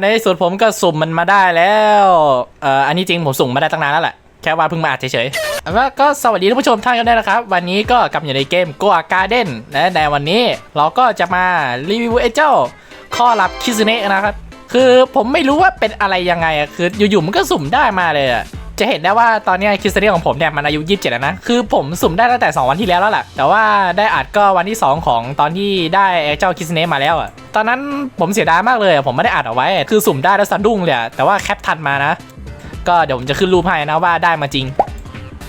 ในสุดผมก็สุ่มมันมาได้แล้วเอ่ออันนี้จริงผมสุ่มมาได้ตั้งนานแล้วแหละแค่ว่าเพิ่งมาอัดเฉยๆแล้วก็สวัสดีท่านผู้ชมท่านกันด้วยนะครับ วันนี้ก็กลับอยู่ในเกม Go Garden และในวันนี้เราก็จะมารีวิวไอ้เจ้าข้อลับคิซึเนะนะครับ คือผมไม่รู้ว่าเป็นอะไรยังไงอะคืออยู่ๆมันก็สุ่มได้มาเลยอะ จะเห็นได้ว่าตอนนี้คิซึเนะของผมเนี่ยมันอายุ 27 แล้วนะ คือผมสุ่มได้ตั้งแต่ 2 วันที่แล้วแล้วแหละแต่ว่าได้อัดก็วันที่ 2 ของตอนที่ได้เจ้าคิซึเนมาแล้วอะตอนนั้นผมเสียดายมากเลยอะผมไม่ได้อัดเอาไว้ คือสุ่มได้แล้วสะดุ้งเลยอะแต่ว่าแคปทันมานะ ก็เดี๋ยวผมจะขึ้นรูปให้นะว่าได้มาจริง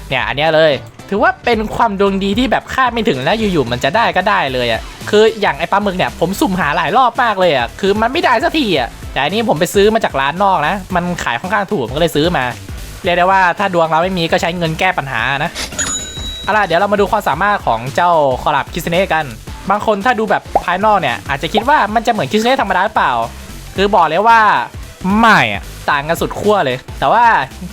เนี่ยอันนี้เลย ถือว่าเป็นความดวงดีที่แบบคาดไม่ถึงแล้วอยู่ๆมันจะได้ก็ได้เลยอะคืออย่างไอ้ปลาหมึกเนี่ยผมสุ่มหาหลายรอบมากเลยอะคือมันไม่ได้สักทีอะแต่อันนี้ผมไปซื้อมาจากร้านนอกนะ มันขายค่อนข้างถูกผมก็เลยซื้อมา เรียกได้ว่าถ้าดวงเราไม่มีก็ใช้เงินแก้ปัญหานะเอาล่ะเดี๋ยวเรามาดูความสามารถของเจ้าคอลับคิสเน่กัน บางคนถ้าดูแบบภายนอกเนี่ยอาจจะคิดว่ามันจะเหมือนคิสเน่ธรรมดาหรือเปล่า คือบอกเลยว่าไม่อะต่างกันสุดขั้วเลย แต่ว่า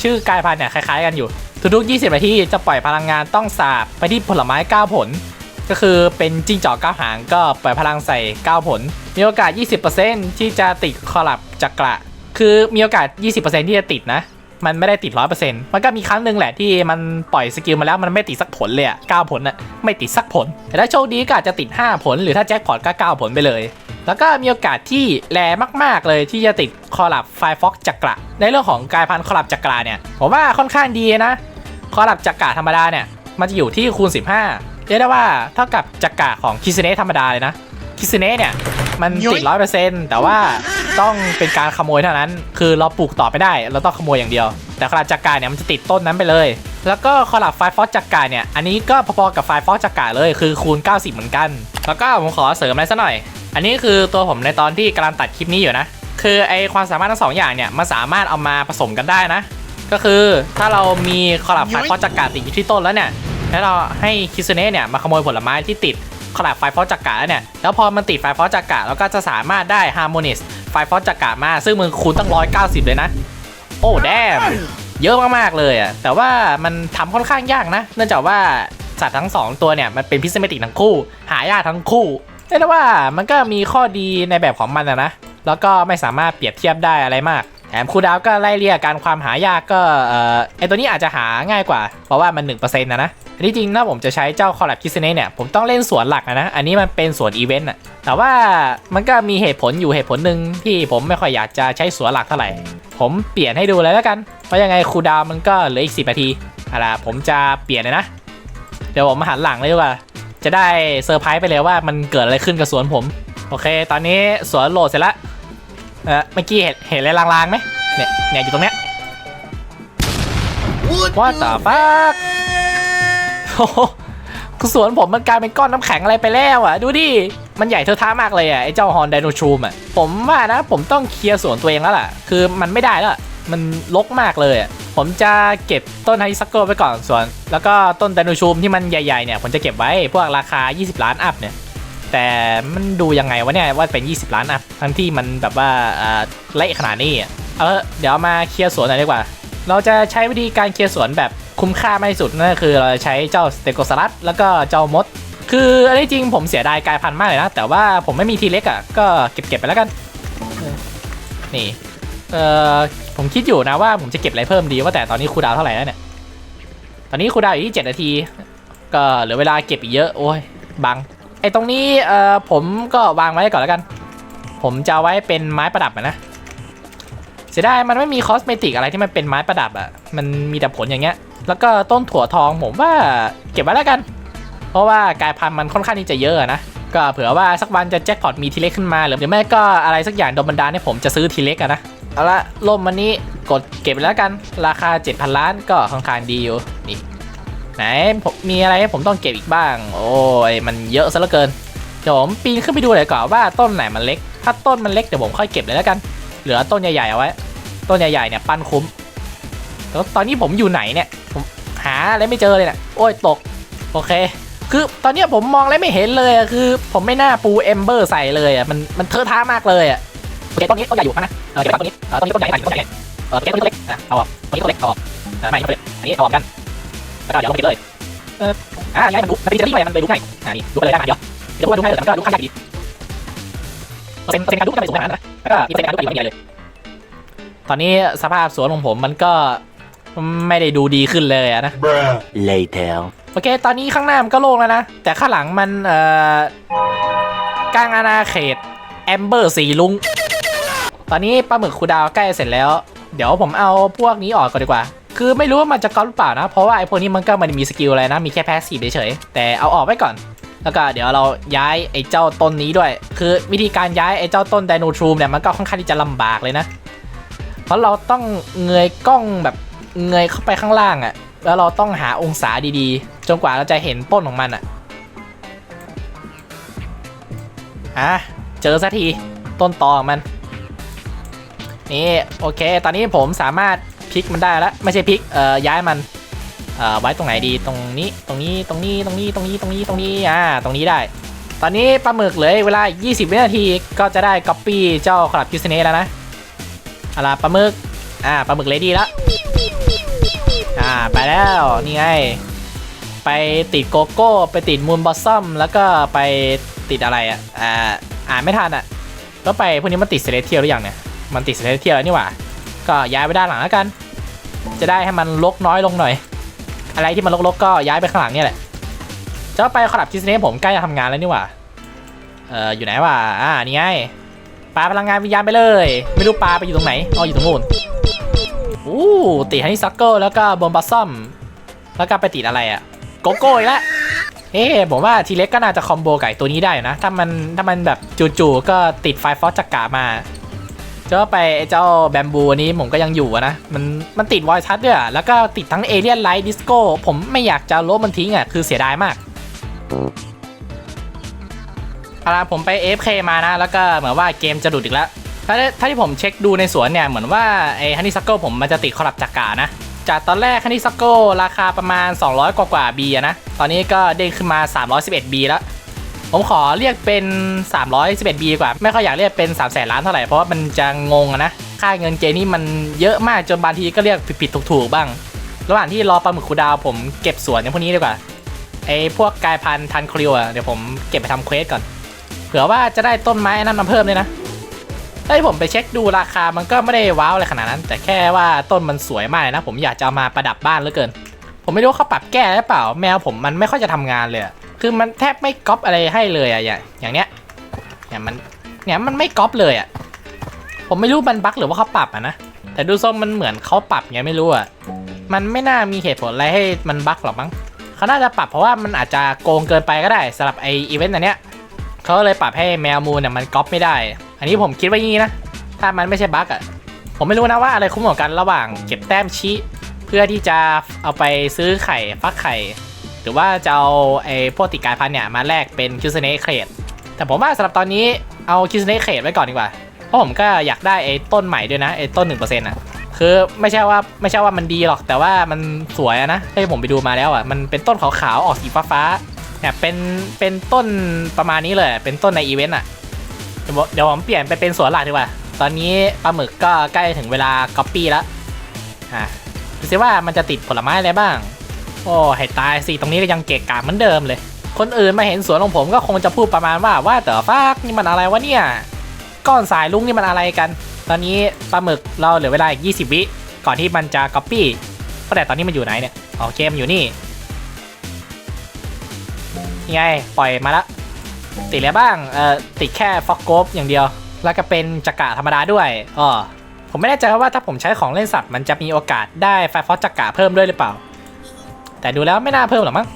ชื่อกายพันธุ์เนี่ยคล้ายๆกันอยู่ ทุกๆ 20 นาทีจะปล่อยพลังงานต้องสาบไปที่ผลไม้ 9 ผล ก็คือเป็นจิ้งจอก9หางก็ปล่อยพลังใส่ 9 ผล มีโอกาส 20%ที่จะติดคอลับจักระ คือมีโอกาส 20%ที่จะติดนะ มันไม่ได้ติด100%มันก็มีครั้งหนึ่งแหละที่มันปล่อยสกิลมาแล้วมันไม่ติดสักผลเลยอะ9ผลอะไม่ติดสักผล แต่ถ้าโชคดีก็อาจจะติด 5 ผล หรือถ้าแจ็คพอตก็9ผลไปเลย แล้วก็มีโอกาสที่แรงมาก ๆ เลยที่จะติดคอลับไฟฟ็อกจักระในเรื่องของกายพันธุ์คอลับจักระเนี่ยผมว่าค่อนข้างดีนะคอลับจักระธรรมดาเนี่ยมันจะอยู่ที่คูณ 15เรียกได้ว่าเท่ากับจักระของคิสเนะธรรมดาเลยนะคิสเนะเนี่ยมันติดร้อยเปอร์เซ็นต์แต่ว่า ต้องเป็นการขโมยเท่านั้น คือเราปลูกต่อไม่ได้ เราต้องขโมยอย่างเดียว แต่คอลับจักระเนี่ยมันจะติดต้นนั้นไปเลย แล้วก็คอลับไฟฟอสจักระเนี่ย อันนี้ก็พอๆกับไฟฟอสจักระเลย คือคูณ 90 เหมือนกัน แล้วก็ผมขอเสริมอะไรสักหน่อย อันนี้คือตัวผมในตอนที่กำลังตัดคลิปนี้อยู่นะ คือไอความสามารถทั้งสองอย่างเนี่ยมันสามารถเอามาผสมกันได้นะ ก็คือถ้าเรามีคอลับไฟฟอสจักระติดอยู่ที่ต้นแล้วเนี่ย แล้วเราให้คิสเนะเนี่ยมาขโมยผลไม้ที่ติดคอลับไฟฟอสจักระเนี่ย แล้วพอมันติดไฟฟอสจักระเราก็จะสามารถได้ฮาร์โมนิส ไฟฟอสจักระมา ซึ่งมึงคูณตั้ง 190 เลยนะ โอ้แดมเยอะมากๆเลยอะแต่ว่ามันทำค่อนข้างยากนะ เนื่องจากว่าสัตว์ทั้งสองตัวเนี่ย มันเป็นพิซเมติกทั้งคู่ หายากทั้งคู่เรียกได้ว่ามันก็มีข้อดีในแบบของมันนะนะแล้วก็ไม่สามารถเปรียบเทียบได้อะไรมาก แถมคูดาวก็ไล่เรียกการความหายากก็เออไอตัวนี้อาจจะหาง่ายกว่า เพราะว่ามัน 1%นะนะอันที่จริงถ้าผมจะใช้เจ้าคอลับคิสเน่เนี่ยผมต้องเล่นสวนหลักนะ อันนี้มันเป็นสวนอีเวนต์อะแต่ว่ามันก็มีเหตุผลอยู่เหตุผลหนึ่งที่ผมไม่ค่อยอยากจะใช้สวนหลักเท่าไหร่ ผมเปลี่ยนให้ดูเลยแล้วกัน เพราะยังไงคูดาวมันก็เหลืออีก10นาทีเอาล่ะผมจะเปลี่ยนเลยนะ เดี๋ยวผมมาหันหลังเลยดีกว่า จะได้เซอร์ไพรส์ไปเลยว่ามันเกิดอะไรขึ้นกับสวนผม โอเค ตอนนี้สวนโหลดเสร็จแล้ว เออเมื่อกี้เห็นเห็นอะไรลางๆไหมเนี่ยเนี่ยอยู่ตรงเนี้ย What the fuck โอ้โหคือสวนผมมันกลายเป็นก้อนน้ำแข็งอะไรไปแล้วอะ ดูดิ มันใหญ่เท่าท้ามากเลยอะ ไอ้เจ้าฮอนไดโนทรูมอะ ผมว่านะ ผมต้องเคลียร์สวนตัวเองแล้วล่ะ คือมันไม่ได้แล้วอะมันลกมากเลยอะ ผมจะเก็บต้นไฮซักโกไปก่อนส่วน แล้วก็ต้นไดโนทรูมที่มันใหญ่ๆเนี่ย ผมจะเก็บไว้พวกราคา 20 ล้านอัพเนี่ย แต่มันดูยังไงวะเนี่ยว่าเป็น 20 ล้านอัพทั้งที่มันแบบว่าเออเละขนาดนี้เอาละเดี๋ยวมาเคลียร์สวนหน่อยดีกว่า เราจะใช้วิธีการเคลียร์สวนแบบคุ้มค่ามากที่สุดนั่นก็คือเราจะใช้เจ้าสเตโกซารัสแล้วก็เจ้ามด คืออันนี้จริงผมเสียดายกายพันธุ์มากเลยนะ แต่ว่าผมไม่มีทีเล็กอะก็เก็บเก็บไปแล้วกัน นี่เออผมคิดอยู่นะว่าผมจะเก็บอะไรเพิ่มดีว่าแต่ตอนนี้คูดาวเท่าไหร่แล้วเนี่ยตอนนี้คูดาวอยู่ที่7นาที ก็เหลือเวลาเก็บอีกเยอะโอ้ยบัง ไอ้ตรงนี้เอ่อผมก็วางไว้ก่อนแล้วกัน ผมจะไว้เป็นไม้ประดับนะเสียดายมันไม่มีคอสเมติกอะไรที่มันเป็นไม้ประดับอะมันมีแต่ผลอย่างเงี้ย แล้วก็ต้นถั่วทองผมว่าเก็บไว้แล้วกัน เพราะว่ากายพันธุ์มันค่อนข้างที่จะเยอะอะนะ ก็เผื่อว่าสักวันจะแจ็คพอตมีทีเล็กขึ้นมาหรือไม่ก็อะไรสักอย่างโดนบันดาลให้ผมจะซื้อทีเล็กอะนะ เอาละล่มมันนี้กดเก็บไปแล้วกัน ราคา 7,000 ล้านก็ค่อนข้างดีอยู่นี่ ไหนผมมีอะไรให้ผมต้องเก็บอีกบ้าง โอ้ยมันเยอะซะเหลือเกินเดี๋ยวผมปีนขึ้นไปดูเลยก่อนว่าต้นไหนมันเล็ก ถ้าต้นมันเล็กเดี๋ยวผมค่อยเก็บเลยแล้วกัน เหลือต้นใหญ่ๆเอาไว้ ต้นใหญ่ๆเนี่ยปั้นคุ้มแล้วตอนนี้ผมอยู่ไหนเนี่ย ผมหาอะไรไม่เจอเลยเนี่ยโอ้ยตก โอเค คือตอนนี้ผมมองอะไรไม่เห็นเลยอะคือ ผมไม่น่าปูเอมเบอร์ใส่เลยอะ มันมันเทอะท้ามากเลยอะโอเคต้นนี้ต้นใหญ่อยู่นะเออเก็บต้นนี้ต้นนี้ต้นใหญ่ต้นใหญ่เออต้นนี้ต้นเล็กอะเอาออกต้นนี้ต้นเล็กเอาออกไม่ต้นเล็กอันนี้เอาออกกัน แล้วก็เดี๋ยวลงไปเก็บเลย เอออ่าย้ายมันดูมันเป็นเจลลี่ไปมันเลยดูง่ายอ่านี่ดูไปเลยได้มาเดียวเดี๋ยวดูว่าดูง่ายแต่มันก็ดูข้างยากดีเซ็นเซ็นการดูก็ไม่สูงขนาดนั้นนะแล้วก็มีเซ็นการดูก็อยู่ไม่เยอะเลย ตอนนี้สภาพสวนของผมมันก็ไม่ได้ดูดีขึ้นเลยอะนะ Later. โอเค ตอนนี้ข้างหน้ามันก็โล่งแล้วนะ แต่ข้างหลังมันเอ่อกลางอาณาเขตแอมเบอร์สีลุง ตอนนี้ปลาหมึกคูดาวใกล้เสร็จแล้ว เดี๋ยวผมเอาพวกนี้ออกก่อนดีกว่า คือไม่รู้ว่ามันจะก๊อปหรือเปล่านะ เพราะว่าไอ้พวกนี้มันก็ไมันมีสกิลอะไรนะ มีแค่แพสซีฟเฉยๆแต่เอาออกไว้ก่อน แล้วก็เดี๋ยวเราย้ายไอ้เจ้าต้นนี้ด้วย คือวิธีการย้ายไอ้เจ้าต้นไดโนทรูมเนี่ยมันก็ค่อนข้างที่จะลำบากเลยนะ เพราะเราต้องเงยกล้องแบบเงยเข้าไปข้างล่างอะ่ะ แล้วเราต้องหาองศาดีๆ จนกว่าเราจะเห็นต้นของมันอะ่ะอะเจอสักทีต้นตอของมันนี่โอเค ตอนนี้ผมสามารถ พลิกมันได้แล้วไม่ใช่พลิกเอ่อย้ายมันเอ่อไว้ตรงไหนดีตรงนี้ตรงนี้ตรงนี้ตรงนี้ตรงนี้ตรงนี้ตรงนี้อ่าตรงนี้ได้ ตอนนี้ปลาหมึกเหลยเวลา 20 วินาทีก็จะได้ก๊อปปี้เจ้าคลับคิสเนแล้วนะเอาล่ะไรปลาหมึกอ่าปลาหมึกเลดี้แล้วอ่าไปแล้วนี่ไงไปติดโกโก้ ไปติดมูนบอสซัมแล้วก็ไปติดอะไรอะอ่าอ่านไม่ทันอะแล้วไปพวกนี้มันติดเซเลเทียลหรือยังเนี่ยมันติดเซเลเทียลแล้วนี่หว่า ก็ย้ายไปด้านหลังแล้วกัน จะได้ให้มันลกน้อยลงหน่อย อะไรที่มันลกๆก็ย้ายไปข้างหลังเนี่ยแหละจะไปขลับคิสเนผมใกล้จะทำงานแล้วนี่หว่าเอออยู่ไหนวะอ่านี่ไงปลาพลังงานวิญญาณไปเลย ไม่รู้ปลาไปอยู่ตรงไหนอ๋ออยู่ตรงนู้นอู้ติดฮันนี่ซักเกิลแล้วก็บอมบัสซัมแล้วก็ไปติดอะไรอะโกโก้อีกแล้วเอ๊ผมว่าทีเล็กก็น่าจะคอมโบไก่ตัวนี้ได้นะ ถ้ามันถ้ามันแบบจู่ๆก็ติดไฟฟอสจักกามา จ้าไปไอ้เจ้าแบมบูอันนี้ผมก็ยังอยู่นะ มันมันติดวอยชัดด้วยแล้วก็ติดทั้งเอเลียนไลท์ดิสโก้ผมไม่อยากจะลบมันทิ้งอะคือเสียดายมากเอาละผมไป AFK มานะ แล้วก็เหมือนว่าเกมจะดุดอีกแล้วถ้าถ้าที่ผมเช็คดูในสวนเนี่ย เหมือนว่าไอ้ฮันนี่ซักเกิลผมมันจะติดคอลับจักกานะ จากตอนแรกฮันนี่ซักเกิลราคาประมาณ 200 กว่ากว่าบีนะ ตอนนี้ก็เด้งขึ้นมา 311บีแล้ว ผมขอเรียกเป็น 311B ดีกว่า ไม่ค่อยอยากเรียกเป็น3 0 0แสนล้านเท่าไหร่ เพราะว่ามันจะงงอะนะ ค่าเงินเกนี่มันเยอะมากจนบางทีก็เรียกผิดๆถูกๆบ้าง ระหว่างที่รอปลาหมึกคูดาวผมเก็บสวนในพวกนี้ดีกว่าไอ้พวกกายพันธุ์ทันคริวอะเดี๋ยวผมเก็บไปทำเควสก่อน เผื่อว่าจะได้ต้นไม้นั่นมาเพิ่มเลยนะถ้าที่ผมไปเช็คดูราคามันก็ไม่ได้ว้าวอะไรขนาดนั้น แต่แค่ว่าต้นมันสวยมากเลยนะ ผมอยากจะเอามาประดับบ้านเหลือเกิน ผมไม่รู้เขาปรับแก้หรือเปล่า แมวผมมันไม่ค่อยจะทำงานเลยอะ คือมันแทบไม่ก๊อปอะไรให้เลยอะอย่างอย่างเนี้ยเนี่ยมันเนี่ยมันไม่ก๊อปเลยอะผมไม่รู้มันบั๊กหรือว่าเขาปรับอะนะแต่ดูทรงมันเหมือนเขาปรับไงไม่รู้อะมันไม่น่ามีเหตุผลอะไรให้มันบั๊กหรอกมั้งเขาน่าจะปรับเพราะว่ามันอาจจะโกงเกินไปก็ได้สำหรับไออีเวนต์อันเนี้ยเขาเลยปรับให้แมวมูนเนี่ยมันก๊อปไม่ได้ อันนี้ผมคิดว่าอย่างนี้นะถ้ามันไม่ใช่บั๊กอะผมไม่รู้นะว่าอะไรคุ้มกว่ากันระหว่างเก็บแต้มชี้เพื่อที่จะเอาไปซื้อไข่ฟักไข่ หรือว่าจะเอาไอ้พวกติดกายพันเนี่ยมาแลกเป็นคิวเซเนเครดแต่ผมว่าสำหรับตอนนี้เอาคิวเซเนเครดไว้ก่อนดีกว่า เพราะผมก็อยากได้ไอ้ต้นใหม่ด้วยนะไอ้ต้นหนึ่งเปอร์เซ็นต์อะคือไม่ใช่ว่าไม่ใช่ว่ามันดีหรอกแต่ว่ามันสวยอะนะที่ผมไปดูมาแล้วอะมันเป็นต้นขาวๆออกสีฟ้าๆเนี่ยเป็นเป็นต้นประมาณนี้เลย เป็นต้นในอีเวนต์อะเดี๋ยวผมเดี๋ยวผมเปลี่ยนไปเป็นสวนหลักดีกว่า ตอนนี้ปลาหมึกก็ใกล้ถึงเวลาก๊อปปี้แล้วอะดูสิว่ามันจะติดผลไม้อะไรบ้าง โอ้ให้ตายสิตรงนี้ก็ยังเกะกะเหมือนเดิมเลย คนอื่นมาเห็นสวนของผมก็คงจะพูดประมาณว่าว่าแต่ฟากนี่มันอะไรวะเนี่ยก้อนสายลุงนี่มันอะไรกัน ตอนนี้ปลาหมึกเราเหลือเวลาอีก 20 วิก่อนที่มันจะก๊อปปี้ก็แต่ตอนนี้มันอยู่ไหนเนี่ยโอเคมันอยู่นี่นี่ไงปล่อยมาละติดแล้วบ้างเอ่อติดแค่ฟอกโกฟอย่างเดียว แล้วก็เป็นจักระธรรมดาด้วยอ๋อผมไม่แน่ใจว่าถ้าผมใช้ของเล่นสัตว์มันจะมีโอกาสได้ไฟฟอสจักระเพิ่มด้วยหรือเปล่า แต่ดูแล้วไม่น่าเพิ่มหรอกมั้ง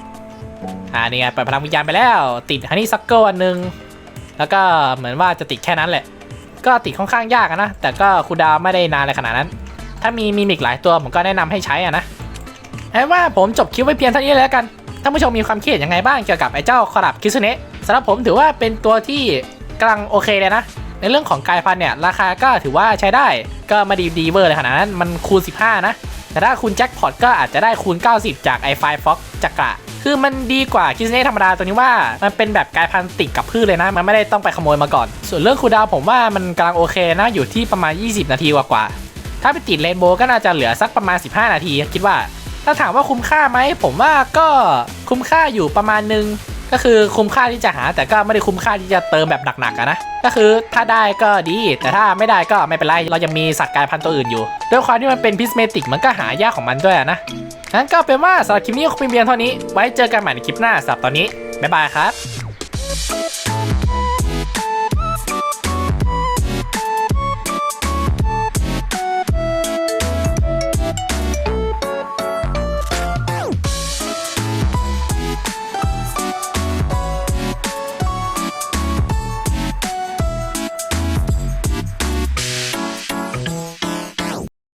อ่านี่ไงเปิดพลังวิญญาณไปแล้ว ติดฮันนี่ซักเกิลอันนึง แล้วก็เหมือนว่าจะติดแค่นั้นแหละ ก็ติดค่อนข้างยากนะ แต่ก็คูดาวไม่ได้นานอะไรขนาดนั้น ถ้ามีมีมิกหลายตัวผมก็แนะนำให้ใช้อะนะให้ว่าผมจบคลิปไว้เพียงเท่านี้แล้วกันถ้านผู้ชมมีความคิดเห็นยังไงบ้างเกี่ยวกับไอ้เจ้าคอรับคิสเนะสำหรับผมถือว่าเป็นตัวที่กำลังโอเคเลยนะ ในเรื่องของกายพันเนี่ยราคาก็ถือว่าใช้ได้ ก็มาดีดีเวอร์เลยขนาดนั้น มันคูณ 15 นะ แต่ถ้าคูณแจ็คพอตก็อาจจะได้คูณ 90 จากไอไฟฟ็อกจากระคือมันดีกว่าคิสเน่ธรรมดาตัวนี้ว่า มันเป็นแบบกลายพันธุ์ติดกับพืชเลยนะ มันไม่ได้ต้องไปขโมยมาก่อน ส่วนเรื่องคูดาวผมว่ามันกำลังโอเคนะ อยู่ที่ประมาณ 20 นาทีกว่าๆถ้าไปติดเรนโบว์ก็น่าจะเหลือสักประมาณ 15 นาที คิดว่า ถ้าถามว่าคุ้มค่าไหมผมว่าก็คุ้มค่าอยู่ประมาณนึง ก็คือคุ้มค่าที่จะหา แต่ก็ไม่ได้คุ้มค่าที่จะเติมแบบหนักๆอะนะก็คือถ้าได้ก็ดี แต่ถ้าไม่ได้ก็ไม่เป็นไรเรายังมีสัตว์กลายพันธุ์ตัวอื่นอยู่ด้วยความที่มันเป็นพิสเมติกมันก็หายากของมันด้วยนะงั้นก็เป็นว่าสำหรับคลิปนี้คงเป็นเพียงเท่านี้ ไว้เจอกันใหม่ในคลิปหน้าสำหรับตอนนี้บ๊ายบายครับ